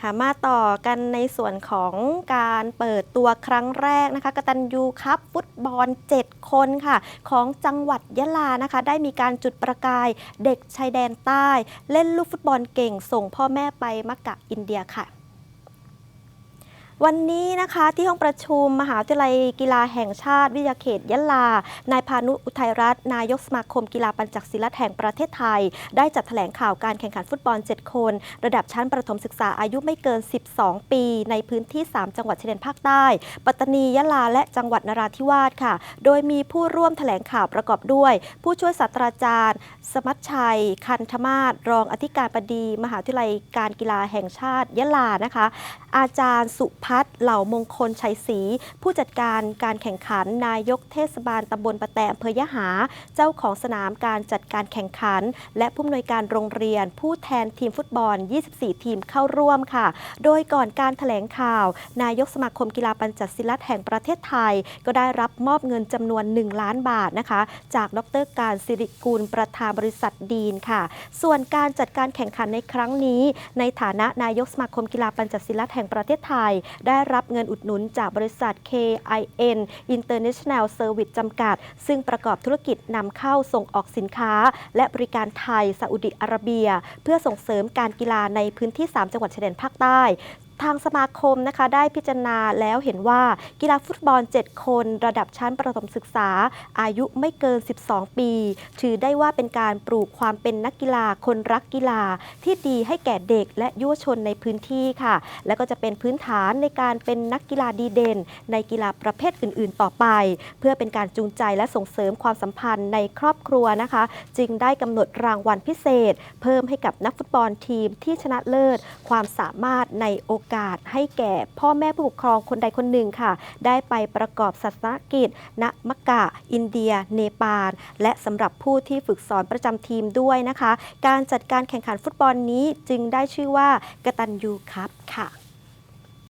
ค่ะมาต่อกันในส่วนของการเปิดตัวครั้งแรกนะคะกตันยูครับฟุตบอล 7 คนค่ะ ของจังหวัดยะลานะคะ ได้มีการจุดประกายเด็กชายแดนใต้ เล่นลูกฟุตบอลเก่งส่งพ่อแม่ไปมักกะอินเดียค่ะ วันนี้นะคะที่ห้องประชุมมหาวิทยาลัยกีฬาแห่งชาติวิทยาเขตยะลา นายพานุอุทัยรัตน์นายกสมาคมกีฬาปัญจักศิลป์แห่งประเทศไทย ได้จัดแถลงข่าวการแข่งขันฟุตบอล 7 คน ระดับชั้นประถมศึกษาอายุไม่เกิน 12 ปี ในพื้นที่ 3 จังหวัดชายแดนภาคใต้ ปัตตานียะลาและจังหวัดนราธิวาสค่ะ โดยมีผู้ร่วมแถลงข่าวประกอบด้วย ผู้ช่วยศาสตราจารย์ สมัชชัย คันธมาศรองอธิการบดี มหาวิทยาลัยการกีฬาแห่งชาติยะลานะคะ อาจารย์สุภพัฒน์เหล่ามงคลชัยศรีผู้จัดการการแข่งขันนายกเทศบาลตำบลปะแตอำเภอยะหา เจ้าของสนามการจัดการแข่งขัน และผู้อำนวยการโรงเรียน ผู้แทนทีมฟุตบอล 24 ทีมเข้าร่วมค่ะ โดยก่อนการแถลงข่าว นายกสมาคมกีฬาปัญจศิลป์แห่งประเทศไทย ก็ได้รับมอบเงินจำนวน 1 ล้านบาทนะคะ จากดรการสิริกุลประธานบริษัทดีนค่ะ ส่วนการจัดการแข่งขันในครั้งนี้ ในฐานะนายกสมาคมกีฬาปัญจศิลป์แห่งประเทศไทยได้รับเงินอุดหนุนจากบริษัท KIN International Service จำกัด ซึ่งประกอบธุรกิจนำเข้าส่งออกสินค้า และบริการไทยซาอุดิอาระเบีย เพื่อส่งเสริมการกีฬาในพื้นที่ 3 จังหวัดชายแดนภาคใต้ ทางสมาคมนะคะได้พิจารณาแล้วเห็นว่ากีฬาฟุตบอล 7 คน ระดับชั้นประถมศึกษา อายุไม่เกิน 12 ปี ถือได้ว่าเป็นการปลูกความเป็นนักกีฬาคนรักกีฬา ที่ดีให้แก่เด็กและยุวชนในพื้นที่ค่ะ และก็จะเป็นพื้นฐานในการเป็นนักกีฬาดีเด่น ในกีฬาประเภทอื่น ๆ ต่อไป เพื่อเป็นการจูงใจและส่งเสริมความสัมพันธ์ในครอบครัวนะคะ จึงได้กำหนดรางวัลพิเศษ เพิ่มให้กับนักฟุตบอลทีมที่ชนะเลิศ ความสามารถในโอกาสให้แก่พ่อแม่ผู้ปกครองคนใดคนหนึ่งค่ะ ได้ไปประกอบศาสนกิจ ณมักกะ อินเดีย เนปาล และสำหรับผู้ที่ฝึกสอนประจำทีมด้วยนะคะ การจัดการแข่งขันฟุตบอลนี้จึงได้ชื่อว่ากตันยูครับค่ะ